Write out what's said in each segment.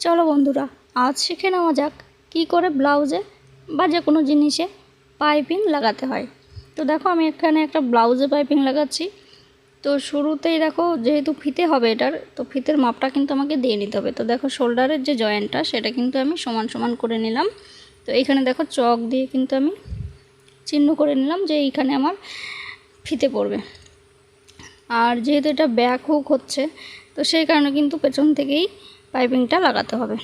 চলো বন্ধুরা, আজ শিখে নেওয়া যাক কী করে ব্লাউজে বা যে কোনো জিনিসে পাইপিং লাগাতে হয়। তো দেখো, আমি এখানে একটা ব্লাউজে পাইপিং লাগাচ্ছি। তো শুরুতেই দেখো, যেহেতু ফিতে হবে এটার, তো ফিতের মাপটা কিন্তু আমাকে দিয়ে নিতে হবে। তো দেখো, শোল্ডারের যে জয়েন্টটা, সেটা কিন্তু আমি সমান সমান করে নিলাম। তো এইখানে দেখো, চক দিয়ে কিন্তু আমি চিহ্ন করে নিলাম যে এইখানে আমার ফিতে পড়বে। আর যেহেতু এটা ব্যাক হুক হচ্ছে, তো সেই কারণে কিন্তু পেছন থেকেই পাইপিংটা লাগাতে হবে।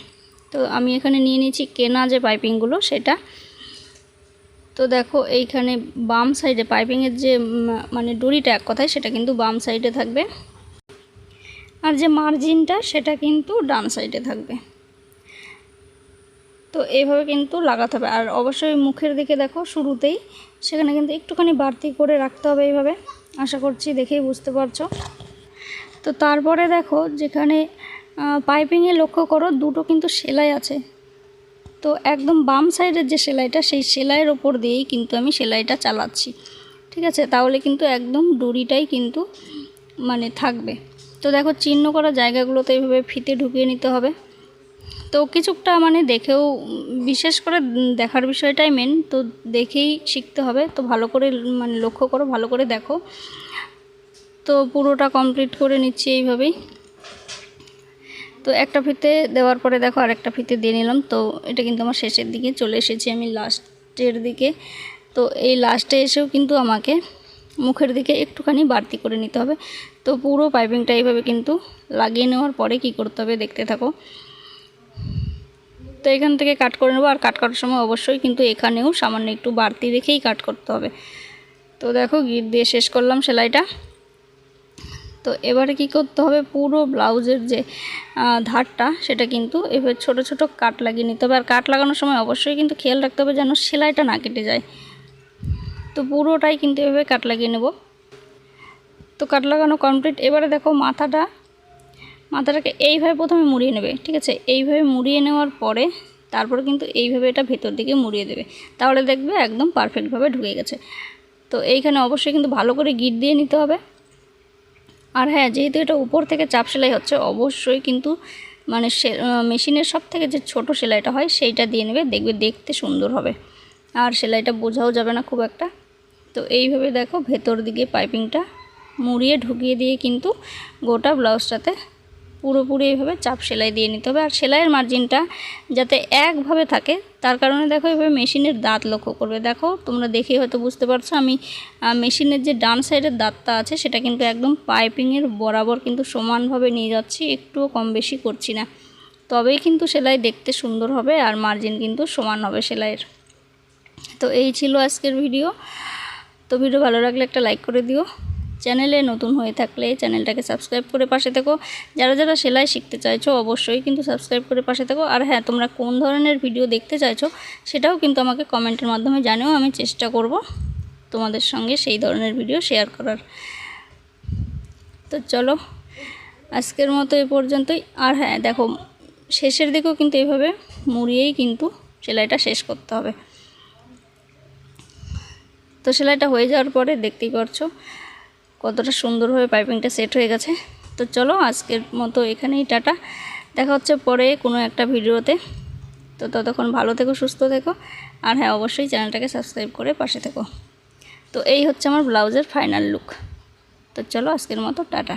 তো আমি এখানে নিয়ে নিয়েছি কেনা যে পাইপিংগুলো সেটা। তো দেখো এইখানে বাম সাইডে পাইপিংয়ের যে মানে ডুরিটা এক কথায় সেটা কিন্তু বাম সাইডে থাকবে। আর যে মার্জিনটা সেটা কিন্তু ডান সাইডে থাকবে। তো এইভাবে কিন্তু লাগাতে হবে। আর অবশ্যই মুখের দিকে দেখো শুরুতেই সেখানে কিন্তু একটুখানি বাড়তি করে রাখতে হবে এইভাবে। আশা করছি দেখেই বুঝতে পারছ। তো তারপরে দেখো যেখানে পাইপিংয়ে লক্ষ্য করো, দুটো কিন্তু সেলাই আছে। তো একদম বাম সাইডের যে সেলাইটা, সেই সেলাইয়ের ওপর দিয়েই কিন্তু আমি সেলাইটা চালাচ্ছি। ঠিক আছে? তাহলে কিন্তু একদম ডুরিটাই কিন্তু মানে থাকবে। তো দেখো, চিহ্ন করা জায়গাগুলোতে এইভাবে ফিতে ঢুকিয়ে নিতে হবে। তো কিছুটা মানে দেখেও, বিশেষ করে দেখার বিষয়টাই মেন তো দেখেই শিখতে হবে। তো ভালো করে মানে লক্ষ্য করো, ভালো করে দেখো। তো পুরোটা কমপ্লিট করে নিচ্ছি এইভাবেই। তো একটা ফিতে দেওয়ার পরে দেখো আরেকটা ফিতে দিয়ে নিলাম। তো এটা কিন্তু আমার শেষের দিকে চলে এসেছি আমি লাস্টের দিকে। তো এই লাস্টে এসেও কিন্তু আমাকে মুখের দিকে একটুখানি বাড়তি করে নিতে হবে। তো পুরো পাইপিংটা এইভাবে কিন্তু লাগিয়ে নেওয়ার পরে কি করতে হবে দেখতে থাকো। তো এখান থেকে কাট করে নেব আর কাট করার সময় অবশ্যই কিন্তু এখানেও সামান্য একটু বাড়তি রেখেই কাট করতে হবে। তো দেখো গিট দিয়ে শেষ করলাম সেলাইটা। তো এবারে কি করতে হবে? পুরো ব্লাউজের যে ধারটা সেটা কিন্তু এবার ছোট ছোট কাট লাগিয়ে নিতে হবে। আর কাট লাগানোর সময় অবশ্যই কিন্তু খেয়াল রাখতে হবে যেন সেলাইটা না কেটে যায়। তো পুরোটাই কিন্তু এভাবে কাট লাগিয়ে নেব। তো কাট লাগানো কমপ্লিট। এবারে দেখো মাথাটা, মাথাটাকে এইভাবে প্রথমে মুড়িয়ে নেবে, ঠিক আছে? এইভাবে মুড়িয়ে নেওয়ার পরে তারপর কিন্তু এইভাবে এটা ভেতর দিকে মুড়িয়ে দেবে। তাহলে দেখবে একদম পারফেক্টভাবে ঢুকে গেছে। তো এইখানে অবশ্যই কিন্তু ভালো করে গিট দিয়ে নিতে হবে। আর হ্যাঁ যেহেতু এটা উপর থেকে চাপ সেলাই হচ্ছে, অবশ্যই কিন্তু মানে মেশিনের সব থেকে যে ছোট সেলাইটা হয়, সেইটা দিয়ে নেবে, দেখবে দেখতে সুন্দর হবে। আর সেলাইটা বোঝাও যাবে না খুব একটা। তো এইভাবে দেখো, ভেতর দিকে পাইপিংটা মুড়িয়ে ঢুকিয়ে দিয়ে কিন্তু গোটা ব্লাউজটাতে পুরোপুরি এইভাবে চাপ সেলাই দিয়ে নিতে হবে। আর সেলাইয়ের মার্জিনটা যাতে একভাবে থাকে, তার কারণে দেখো এইভাবে মেশিনের দাঁত লক্ষ্য করবে। দেখো, তোমরা দেখেই হয়তো বুঝতে পারছ, আমি মেশিনের যে ডান সাইডের দাঁতটা আছে, সেটা কিন্তু একদম পাইপিংয়ের বরাবর কিন্তু সমানভাবে নিয়ে যাচ্ছি, একটুও কম বেশি করছি না। তবেই কিন্তু সেলাই দেখতে সুন্দর হবে আর মার্জিন কিন্তু সমান হবে সেলাইয়ের। তো এই ছিল আজকের ভিডিও তো ভিডিও ভালো লাগলে একটা লাইক করে দিও। চ্যানেলে নতুন হয়ে থাকলে চ্যানেলটাকে সাবস্ক্রাইব করে পাশে থেকো। যারা যারা সেলাই শিখতে চাইছো অবশ্যই কিন্তু সাবস্ক্রাইব করে পাশে থেকো। আর হ্যাঁ তোমরা কোন ধরনের ভিডিও দেখতে চাইছো সেটাও কিন্তু আমাকে কমেন্টের মাধ্যমে জানিও, আমি চেষ্টা করব তোমাদের সঙ্গে সেই ধরনের ভিডিও শেয়ার করার। তো চলো, আজকের মতো এ পর্যন্তই। আর হ্যাঁ দেখো, শেষের দিকেও কিন্তু এইভাবে মুড়িয়েই কিন্তু সেলাইটা শেষ করতে হবে। তো সেলাইটা হয়ে যাওয়ার পরে দেখতেই পারছ কতটা সুন্দরভাবে পাইপিংটা সেট হয়ে গেছে। তো চলো আজকের মতো এখানেই, টাটা। দেখা হচ্ছে পরে কোনো একটা ভিডিওতে। তো ততক্ষণ ভালো থেকো, সুস্থ থেকো। আর হ্যাঁ অবশ্যই চ্যানেলটাকে সাবস্ক্রাইব করে পাশে থেকো। তো এই হচ্ছে আমার ব্লাউজের ফাইনাল লুক তো চলো আজকের মতো, টাটা।